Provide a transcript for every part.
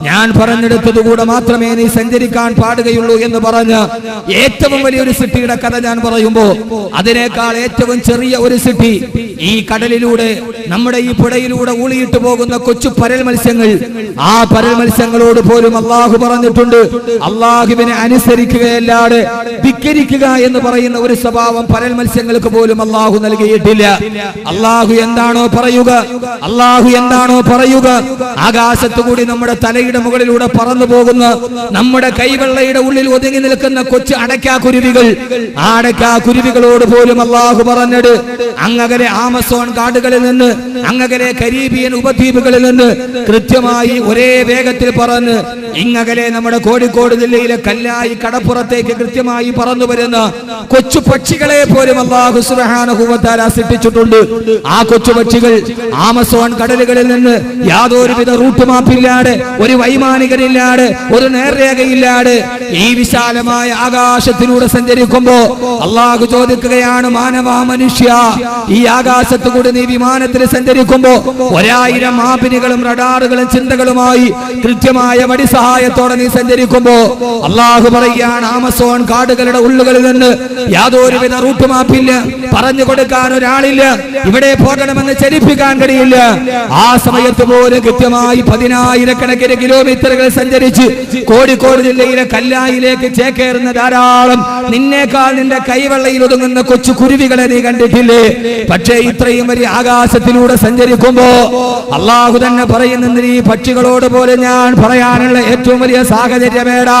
ഞാൻ പറഞ്ഞെടുത്തതുകൂടെ മാത്രമേ നീ സഞ്ചരിക്കാൻ പാടുകയുള്ളൂ എന്ന് പറഞ്ഞ് ഏറ്റവും വലിയൊരു സിട്ടിയുടെ കഥ ഞാൻ പറയുമ്പോ അതിനേക്കാൾ ഏറ്റവും ചെറിയ ഒരു സിട്ടി ഈ കടലിലൂടെ നമ്മുടെ ഈ പുഴയിലൂടെ ഊളിയിട്ട് പോകുന്ന കൊച്ചു പരൽ മത്സ്യങ്ങൾ. ആ പരൽ മത്സ്യങ്ങളോട് പോലും അള്ളാഹു പറഞ്ഞിട്ടുണ്ട് അള്ളാഹുവിനെ അനുസരിക്കുകയല്ലാതെ ധിക്കരിക്കുക എന്ന് പറയുന്ന ഒരു സ്വഭാവം പരൽ മത്സ്യങ്ങൾക്ക് പോലും അള്ളാഹു നൽകിയിട്ടില്ല. അള്ളാഹു എന്താണോ പറയുക അള്ളാഹു എന്താണോ പറയുക ആകാശത്തു കൂടി നമ്മുടെ തലയുടെ മുകളിലൂടെ പറന്നു പോകുന്ന നമ്മുടെ കൈവെള്ളയുടെ ഉള്ളിൽ ഒതുങ്ങി നിൽക്കുന്ന കൊച്ചു അടയ്ക്കാ കുരുവികൾ ആ അടയ്ക്കാ കുരുവികളോട് പോലും അള്ളാഹു പറഞ്ഞത് അങ്ങകലെ ആമസോൺ കാടുകളിൽ നിന്ന് അങ്ങകലെ കരീബിയൻ ഉപദ്വീപുകളിൽ നിന്ന് കൃത്യമായി ഒരേ വേഗത്തിൽ പറഞ്ഞ് ഇങ്ങകലെ നമ്മുടെ കോഴിക്കോട് ജില്ലയിലെ കല്ലായി കടപ്പുറത്തേക്ക് കൃത്യമായി പറന്നു വരുന്ന കൊച്ചു പക്ഷികളെ പോലും അള്ളാഹു സുബഹാനുഭവത്താല സൃഷ്ടിച്ചിട്ടുണ്ട്. ആ കൊച്ചു പക്ഷികൾ ആമസോൺ കടലുകളിൽ നിന്ന് യാതൊരുവിധ റൂട്ട് മാപ്പില്ലാതെ ഒരു വൈമാനികനില്ലാതെ ഒരു നേർരേഖയില്ലാട് ഈ വിശാലമായ ആകാശത്തിലൂടെ സഞ്ചരിക്കുമ്പോ അള്ളാഹു ചോദിക്കുകയാണ് മാനവ മനുഷ്യ ഈ ആകാശത്ത് കൂടി നീ വിമാനത്തിൽ സഞ്ചരിക്കുമ്പോ ഒരായിരം മാപിനികളും റഡാറുകളും ചിന്തകളുമായി കൃത്യമായ വടി സഹായത്തോടെ നീ സഞ്ചരിക്കുമ്പോ അള്ളാഹു പറയുകയാണ് ആമസോൺ കാടുകളുടെ ഉള്ളുകളിൽ നിന്ന് യാതൊരുവിധ റൂട്ട് മാപ്പില്ല പറഞ്ഞു കൊടുക്കാൻ ഒരാളില്ല ഇവിടെ പോകണമെന്ന് ചലിപ്പിക്കാൻ കഴിയില്ല. ആ സമയത്ത് പോലും കൃത്യമായി പതിനായിരക്കണക്കിന് കിലോമീറ്ററുകൾ സഞ്ചരിച്ച് കോഴിക്കോട് ജില്ലയിലെ കല്ലായിലേക്ക് ചേക്കേറുന്ന ധാരാളം നിന്നേക്കാൾ നിന്റെ കൈവെള്ളയിൽ ഒതുങ്ങുന്ന കൊച്ചു കുരുവികളെ നീ കണ്ടിട്ടില്ലേ? പക്ഷേ ഇത്രയും വലിയ ആകാശത്തിലൂടെ സഞ്ചരിക്കുമ്പോ അള്ളാഹു തന്നെ പറയുന്ന ഈ പക്ഷികളോട് പോലെ ഞാൻ പറയാനുള്ള ഏറ്റവും വലിയ സാഹചര്യമേടാ.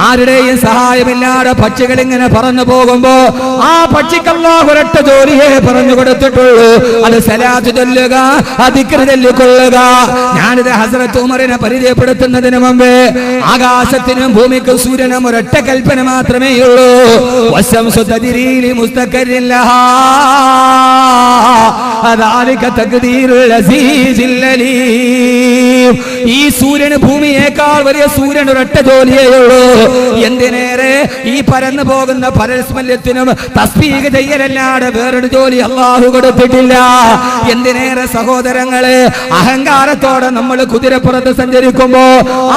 ആരുടെയും സഹായമില്ലാതെ പക്ഷികൾ ഇങ്ങനെ പറഞ്ഞു പോകുമ്പോ ആ പക്ഷിക്കല്ലാ ഒരൊറ്റ ജോലിയെ പറഞ്ഞു കൊടുത്തിട്ടുള്ളൂ. അത് സലാത്ത് ചൊല്ലുക അതിക്ര ചൊല്ലിക്കൊള്ളുക. ഞാനിത് ഹസരത്ത് ഉമറിനെ പരിചയപ്പെടുത്തുന്നതിന് മുമ്പേ ആകാശത്തിനും ഭൂമിക്കും സൂര്യനും ഒരൊറ്റ കൽപ്പന മാത്രമേ ഉള്ളൂ വശം തദിരീലി മുസ്തഖരില്ലഹാ ഈ സൂര്യന് ഭൂമിയേക്കാൾ വലിയ സൂര്യൻ ഒരൊറ്റ ജോലിയേ ഉള്ളൂ. ഈ പരന്നു പോകുന്ന പരസ്മല്യത്തിനും തസ്ബീഹ് ചെയ്യലല്ലാതെ വേറൊരു ജോലി അള്ളാഹു കൊടുത്തിട്ടില്ല. എന്തിനേറെ സഹോദരങ്ങളെ അഹങ്കാരത്തോടെ നമ്മൾ കുതിരപ്പുറത്ത് സഞ്ചരിക്കുമ്പോ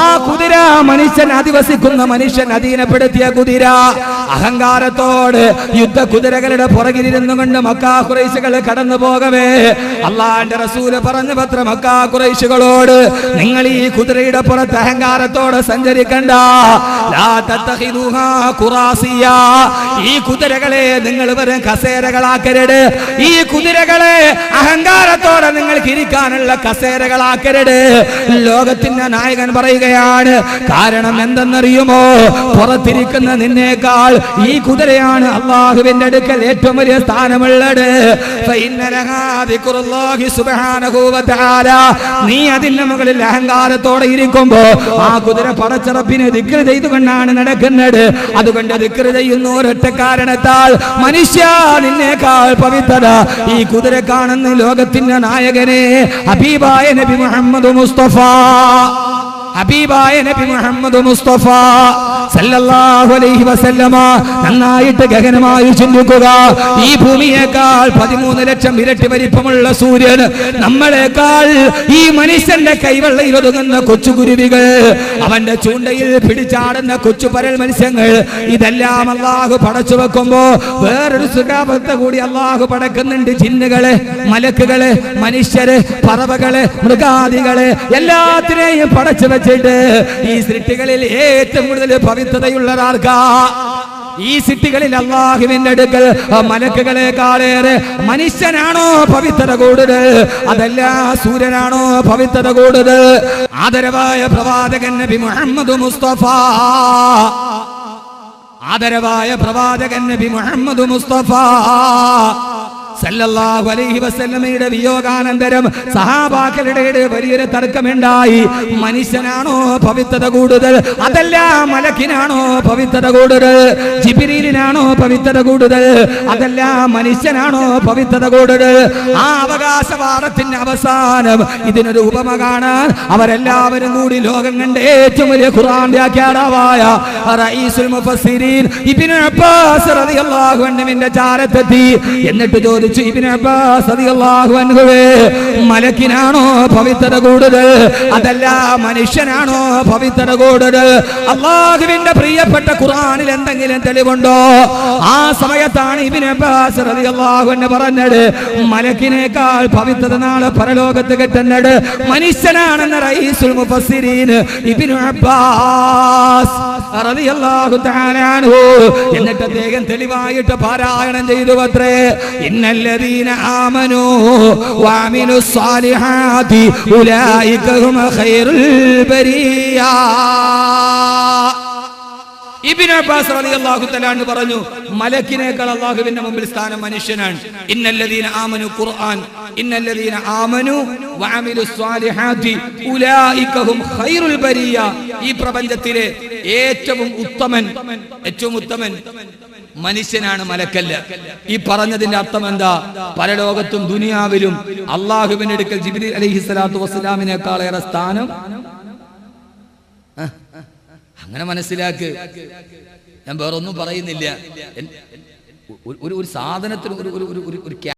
ആ കുതിര മനുഷ്യൻ അധിവസിക്കുന്ന മനുഷ്യൻ അധീനപ്പെടുത്തിയ കുതിര. അഹങ്കാരത്തോട് യുദ്ധ കുതിരകളുടെ പുറകിലിരുന്നു കൊണ്ട് മക്കാ കുറേശുകൾ കടന്നു പോകവേ. അള്ളാന്റെ റസൂൽ പറഞ്ഞു പത്ര മക്കാ കുറേശുകളോട് നിങ്ങൾ ഈ കുതിരയുടെ പുറത്ത് അഹങ്കാരത്തോടെ സഞ്ചരിക്കണ്ട. ഖുറാസിയ. ഈ കുതിരകളെ നിങ്ങൾ വെറും കസേരകളാക്കരുത്. ഈ കുതിരകളെ അഹങ്കാരത്തോടെ നിങ്ങൾക്ക് ഇരിക്കാനുള്ള കസേരകളാക്കരുത്. ലോകത്തിന്റെ നായകൻ പറയുകയാണ് കാരണം എന്തെന്നറിയുമോ? പുറത്തിരിക്കുന്ന നിന്നേക്കാൾ ഈ കുതിരയാണ് അള്ളാഹുവിന്റെ അടുക്കൽ ഏറ്റവും വലിയ സ്ഥാനമുള്ളത്. നീ അതിന്റെ മുകളിൽ അഹങ്കാരത്തോടെ ഇരിക്കുമ്പോ ആ കുതിര പറച്ചിറപ്പിനെ ദിക്ർ ചെയ്തുകൊണ്ടാണ് നടക്കുന്നത്. അതുകൊണ്ട് ദിക്ര ചെയ്യുന്ന ഒരൊറ്റ കാരണത്താൽ മനുഷ്യ നിന്നേക്കാൾ പവിത്രത. ഈ കുതിര കാണുന്ന ലോകത്തിന്റെ നായകനെ ഹബീബായ നബി മുഹമ്മദ് മുസ്തഫ. ഹബീബായ നബി മുഹമ്മദ് മുസ്തഫ സല്ലല്ലാഹു അലൈഹി വസല്ലമ നന്നായിട്ട് ഗഗനമായി ചിന്തിക്കുക. ഈ ഭൂമിയേക്കാൾ പതിമൂന്ന് ലക്ഷം ഇരട്ടി വലിപ്പമുള്ള സൂര്യൻ നമ്മളെക്കാൾ ഈ മനുഷ്യന്റെ കൈവെള്ളയിൽ ഒതുങ്ങുന്ന കൊച്ചുകുരുവികൾ അവന്റെ ചൂണ്ടയിൽ പിടിച്ചാടുന്ന കൊച്ചു പരൽ മത്സ്യങ്ങൾ ഇതെല്ലാം അള്ളാഹു പടച്ചു വെക്കുമ്പോ വേറൊരു സുഖാപത്തെ കൂടി അള്ളാഹു പടക്കുന്നുണ്ട്. ചിന്നുകൾ മലക്കുകൾ മനുഷ്യര് പറവകൾ മൃഗാദികൾ എല്ലാത്തിനെയും പടച്ചു വെച്ചിട്ട് ഈ സൃഷ്ടികളിൽ ഏറ്റവും കൂടുതൽ പവിത്രതയുള്ളതാർക്കാ ഈ സിറ്റികളിൽ അള്ളാഹുവിന്റെ അടുക്കൽ മലക്കുകളെക്കാളേറെ മനുഷ്യനാണോ പവിത്രത കൂടുതൽ? അതല്ല സൂര്യനാണോ പവിത്രത കൂടുതൽ? ആദരവായ പ്രവാചകൻ നബി മുഹമ്മദ് മുസ്തഫ. ആദരവായ പ്രവാചകൻ നബി മുഹമ്മദ് മുസ്തഫ. സല്ലല്ലാഹു അലൈഹി വസല്ലമയുടെ വിയോഗാനന്തരം സഹാബാക്കളുടെ വലിയൊരു തർക്കമുണ്ടായി. മനുഷ്യനാണോ പവിത്രത കൂടുതൽ? അതല്ല മലക്കിനാണോ പവിത്രത കൂടുതൽ? ജിബിരിലിനാണോ പവിത്രത കൂടുതൽ? അതല്ല മനുഷ്യനാണോ പവിത്രത കൂടുതൽ? ആ അവകാശവാദത്തിന്റെ അവസാനം ഇതിനൊരു ഉപമ കാണാൻ അവരെല്ലാവരും കൂടി ലോകം കണ്ട ഏറ്റവും വലിയ ഖുർആൻ വ്യാഖ്യാതാവായ റഈസുൽ മുഫസ്സിരീൻ ഇബ്നു അബ്ബാസ് റളിയല്ലാഹു അൻഹുവിന്റെ ചാരത്തെത്തി. എന്നിട്ട് ചോദിച്ചു ഇബ്നു അബ്ബാസ് റളിയല്ലാഹു അൻഹുവേ. മലക്കിനാണോ പവിത്രത കൂടുതൽ? അതല്ല മനുഷ്യനാണോ പവിത്രത കൂടുതൽ? അള്ളാഹുവിന്റെ പ്രിയപ്പെട്ട ഖുർആനിൽ എന്തെങ്കിലും തെളിവുണ്ടോ? ആ സമയത്താണ് ഇബ്നു അബ്ബാസ് റളിയല്ലാഹു അൻഹു പറഞ്ഞത് മലക്കിനേക്കാൾ പവിത്രത നാളെ പരലോകത്ത് കിട്ടുന്നത് മനുഷ്യനാണെന്ന് റഈസുൽ മുഫസ്സിരീൻ ഇബ്നു അബ്ബാസ് റളിയല്ലാഹു തആല അൻഹു. എന്നിട്ട് അദ്ദേഹം തെളിവായിട്ട് പാരായണം ചെയ്തു അത്രേ ഇന്നല്ലദീന آمنوا وعملوا الصالحات أولئك هم ഖൈറുൽ البرية ഇബ്നു അബ്ബാസ് റളിയല്ലാഹു തആല പറഞ്ഞു മലക്കിനേക്കാൾ അല്ലാഹുവിന്റെ മുമ്പിൽ സ്ഥാനം മനുഷ്യനാണ്. ഇന്നല്ലദീന ആമനു ഖുർആൻ ഇന്നല്ലദീന ആമനു വഅമിലു സ്വാലിഹാത്തി ഉലൈകഹും ഖൈറുൽ ബരിയ. ഈ പ്രപഞ്ചത്തിലെ ഏറ്റവും ഉത്തമൻ ഏറ്റവും ഉത്തമൻ മനുഷ്യനാണ് മലക്കല്ല്. ഈ പറഞ്ഞതിന്റെ അർത്ഥം എന്താ? പരലോകത്തും ദുനിയാവിലും അള്ളാഹുവിന്റെ അടുക്കൽ ജിബ്രീൽ അലഹി സ്വലാത്തു വസ്സലാമിനേക്കാൾ ഏറെ സ്ഥാനം? അങ്ങനെ മനസ്സിലാക്ക്. ഞാൻ വേറൊന്നും പറയുന്നില്ല. ഒരു ഒരു സാധനത്തിന് ഒരു ഒരു ഒരു